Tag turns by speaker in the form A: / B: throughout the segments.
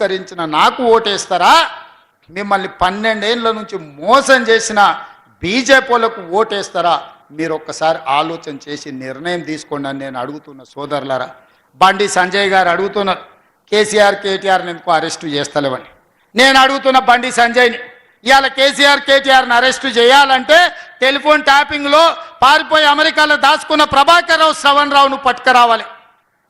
A: కరించిన నాకు ఓటేస్తారా? మిమ్మల్ని పన్నెండేళ్ళ నుంచి మోసం చేసిన బీజేపీలకు ఓటేస్తారా? మీరు ఒక్కసారి ఆలోచన చేసి నిర్ణయం తీసుకోండి అని నేను అడుగుతున్న సోదరులారా. బండి సంజయ్ గారు అడుగుతున్నారు. కేసీఆర్ కేటీఆర్ని ఎందుకు అరెస్టు చేస్తలేవని. నేను అడుగుతున్న బండి సంజయ్ని ఇవాళ కేసీఆర్ కేటీఆర్ని అరెస్టు చేయాలంటే టెలిఫోన్ ట్యాపింగ్లో పారిపోయి అమెరికాలో దాచుకున్న ప్రభాకర్ రావు శ్రవణ్ రావును పట్టుకురావాలి.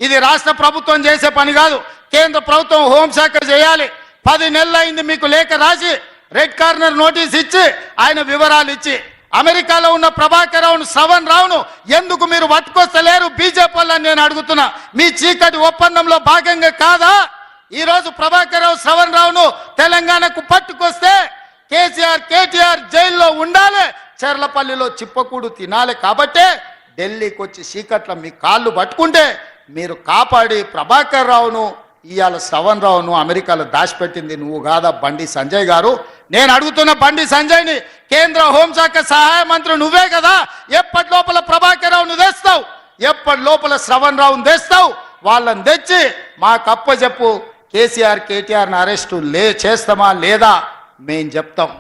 A: ఇది రాష్ట్ర ప్రభుత్వం చేసే పని కాదు. కేంద్ర ప్రభుత్వం హోంశాఖ చేయాలి. పది నెలలైంది అయింది మీకు లేఖ రాసి రెడ్ కార్నర్ నోటీస్ ఇచ్చి ఆయన వివరాలు ఇచ్చి. అమెరికాలో ఉన్న ప్రభాకర్ రావును శ్రవణ్ రావును ఎందుకు మీరు పట్టుకొస్తలేరు? బీజేపీ వాళ్ళని నేను అడుగుతున్నా. మీ చీకటి ఒప్పందంలో భాగంగా కాదా? ఈ రోజు ప్రభాకర్ రావు శ్రవణ్ రావును తెలంగాణకు పట్టుకొస్తే కేసీఆర్ కేటీఆర్ జైల్లో ఉండాలి. చెర్లపల్లిలో చిప్పకూడు తినాలి కాబట్టే ఢిల్లీకి వచ్చి చీకట్ల మీ కాళ్ళు పట్టుకుంటే మీరు కాపాడి ప్రభాకర్ రావును ఇవాళ శ్రవణ్ రావును అమెరికాలో దాచిపెట్టింది నువ్వు కాదా బండి సంజయ్ గారు? నేను అడుగుతున్న బండి సంజయ్ని కేంద్ర హోంశాఖ సహాయ మంత్రి నువ్వే కదా? ఎప్పటి లోపల ప్రభాకర్ రావును తెస్తావు? ఎప్పటి లోపల శ్రవణ్ రావును తెస్తావు? వాళ్ళని తెచ్చి మాకు అప్పచెప్పు కేసీఆర్ కేటీఆర్ని అరెస్టు లే చేస్తామా లేదా మేము చెప్తాం.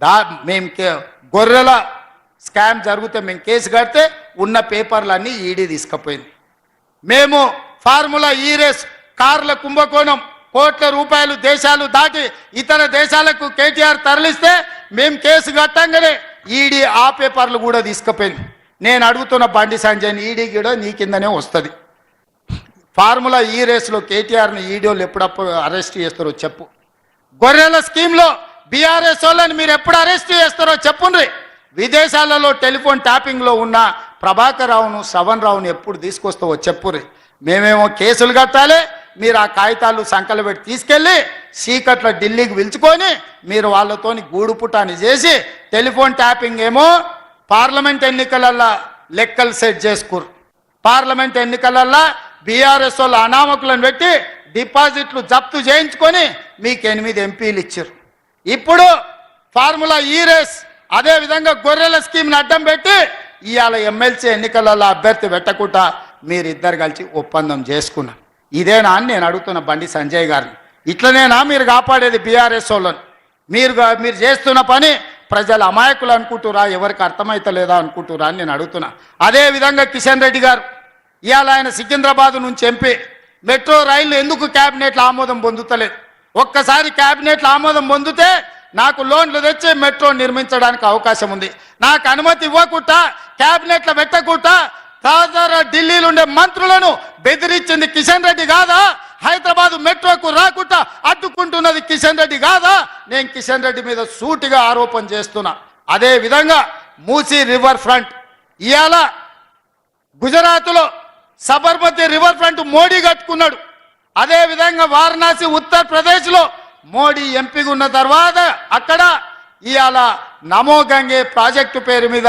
A: దా మేము కే గొర్రెల స్కామ్ జరిగితే మేము కేసు కడితే ఉన్న పేపర్లన్నీ ఈడీ తీసుకుపోయింది. మేము ఫార్ములా ఈ రేస్ కార్ల కుంభకోణం కోట్ల రూపాయలు దేశాలు దాటి ఇతర దేశాలకు కేటీఆర్ తరలిస్తే మేము కేసు కట్టంగానే ఈడీ ఆ పేపర్లు కూడా తీసుకుపోయింది. నేను అడుగుతున్న బండి సంజయ్ని ఈడీ కూడా నీ కిందనే వస్తుంది. ఫార్ములా ఈ రేస్లో కేటీఆర్ని ఈడీలు ఎప్పుడప్పుడు అరెస్ట్ చేస్తారో చెప్పు. గొర్రెల స్కీమ్లో బీఆర్ఎస్ వాళ్ళని మీరు ఎప్పుడు అరెస్ట్ చేస్తారో చెప్పుండ్రి. విదేశాలలో టెలిఫోన్ ట్యాపింగ్లో ఉన్న ప్రభాకరరావును శ్రవణ్ రావును ఎప్పుడు తీసుకొస్తావో చెప్పుర్రి మేమేమో కేసులు కట్టాలి మీరు ఆ కాగితాలు సంకలు పెట్టి తీసుకెళ్ళి సీకట్ల ఢిల్లీకి పిలుచుకొని మీరు వాళ్ళతోని గూడు పుటాని చేసి టెలిఫోన్ ట్యాపింగ్ ఏమో పార్లమెంట్ ఎన్నికలల్లో లెక్కలు సెట్ చేసుకురు పార్లమెంట్ ఎన్నికలల్లో బీఆర్ఎస్ వాళ్ళు అనామకులను పెట్టి డిపాజిట్లు జప్తు చేయించుకొని మీకు ఎనిమిది ఎంపీలు ఇచ్చారు ఇప్పుడు ఫార్ములా ఈ రేస్ అదే విధంగా గొర్రెల స్కీమ్ని అడ్డం పెట్టి ఇవాళ ఎమ్మెల్సీ ఎన్నికలలో అభ్యర్థి పెట్టకుండా మీరిద్దరు కలిసి ఒప్పందం చేసుకున్నారు. ఇదేనా అని నేను అడుగుతున్న బండి సంజయ్ గారిని. ఇట్లనేనా మీరు కాపాడేది బీఆర్ఎస్ వాళ్ళని? మీరు మీరు చేస్తున్న పని ప్రజలు అమాయకులు అనుకుంటురా ఎవరికి అర్థమైతలేదా అనుకుంటురా అని నేను అడుగుతున్నా. అదే విధంగా కిషన్ రెడ్డి గారు ఇవాళ ఆయన సికింద్రాబాద్ నుంచి ఎంపీ. మెట్రో రైలు ఎందుకు క్యాబినెట్లో ఆమోదం పొందుతలేదు? ఒక్కసారి క్యాబినెట్లో ఆమోదం పొందితే నాకు లోన్లు తెచ్చి మెట్రో నిర్మించడానికి అవకాశం ఉంది. నాకు అనుమతి ఇవ్వకుండా క్యాబినెట్లో పెట్టకుండా తాజా ఢిల్లీలో ఉండే మంత్రులను బెదిరించింది కిషన్ రెడ్డి కాదా? హైదరాబాద్ మెట్రోకు రాకుండా అడ్డుకుంటున్నది కిషన్ రెడ్డి కాదా? నేను కిషన్ రెడ్డి మీద సూటిగా ఆరోపణ చేస్తున్నా. అదే విధంగా మూసీ రివర్ ఫ్రంట్. ఇవాళ గుజరాత్లో సబర్మతి రివర్ ఫ్రంట్ మోడీ కట్టుకున్నాడు. అదే విధంగా వారణాసి ఉత్తరప్రదేశ్లో మోడీ ఎంపీగా ఉన్న తర్వాత అక్కడ ఇవాళ నమో గంగే ప్రాజెక్టు పేరు మీద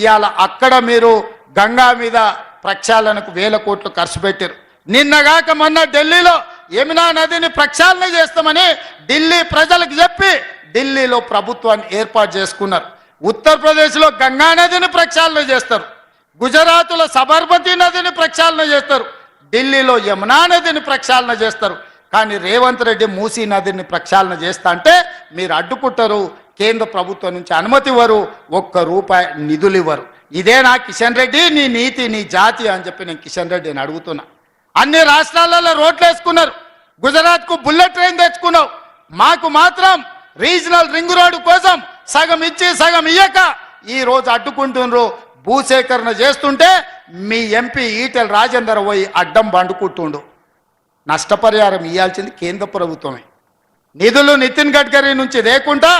A: ఇవాళ అక్కడ మీరు గంగా మీద ప్రక్షాళనకు వేల కోట్లు ఖర్చు పెట్టారు. నిన్నగాక మొన్న ఢిల్లీలో యమునా నదిని ప్రక్షాళన చేస్తామని ఢిల్లీ ప్రజలకు చెప్పి ఢిల్లీలో ప్రభుత్వాన్ని ఏర్పాటు చేసుకున్నారు. ఉత్తరప్రదేశ్లో గంగా నదిని ప్రక్షాళన చేస్తారు. గుజరాత్లో సబర్మతి నదిని ప్రక్షాళన చేస్తారు. ఢిల్లీలో యమునా నదిని ప్రక్షాళన చేస్తారు. కానీ రేవంత్ రెడ్డి మూసీ నదిని ప్రక్షాళన చేస్తా అంటే మీరు అడ్డుకుంటారు. కేంద్ర ప్రభుత్వం నుంచి అనుమతి ఇవ్వరు. ఒక్క రూపాయి నిధులు ఇవ్వరు. ఇదేనా కిషన్ రెడ్డి నీ నీతి నీ జాతి అని చెప్పి నేను కిషన్ రెడ్డిని అడుగుతున్నా. అన్ని రాష్ట్రాలలో రోడ్లు వేసుకున్నారు. గుజరాత్కు బుల్లెట్ ట్రైన్ తెచ్చుకున్నావు. మాకు మాత్రం రీజనల్ రింగ్ రోడ్డు కోసం సగం ఇచ్చి సగం ఇయ్యక ఈ రోజు అడ్డుకుంటున్నారు. భూసేకరణ చేస్తుంటే మీ ఎంపీ ఈటెల రాజేందర్ పోయి అడ్డం పండుకుంటుండు నష్టపరిహారం ఇవ్వాల్సింది కేంద్ర ప్రభుత్వమే. నిధులు నితిన్ గడ్కరీ నుంచి లేకుండా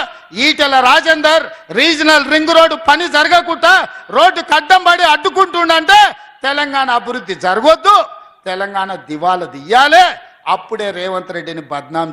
A: Etela Rajender regional ring road పని జరగకుండా రోడ్డు కడ్డం పడి అడ్డుకుంటుండంటే తెలంగాణ అభివృద్ధి జరగొద్దు తెలంగాణ దివాలా దియ్యాలే. అప్పుడే రేవంత్ రెడ్డిని బద్నాం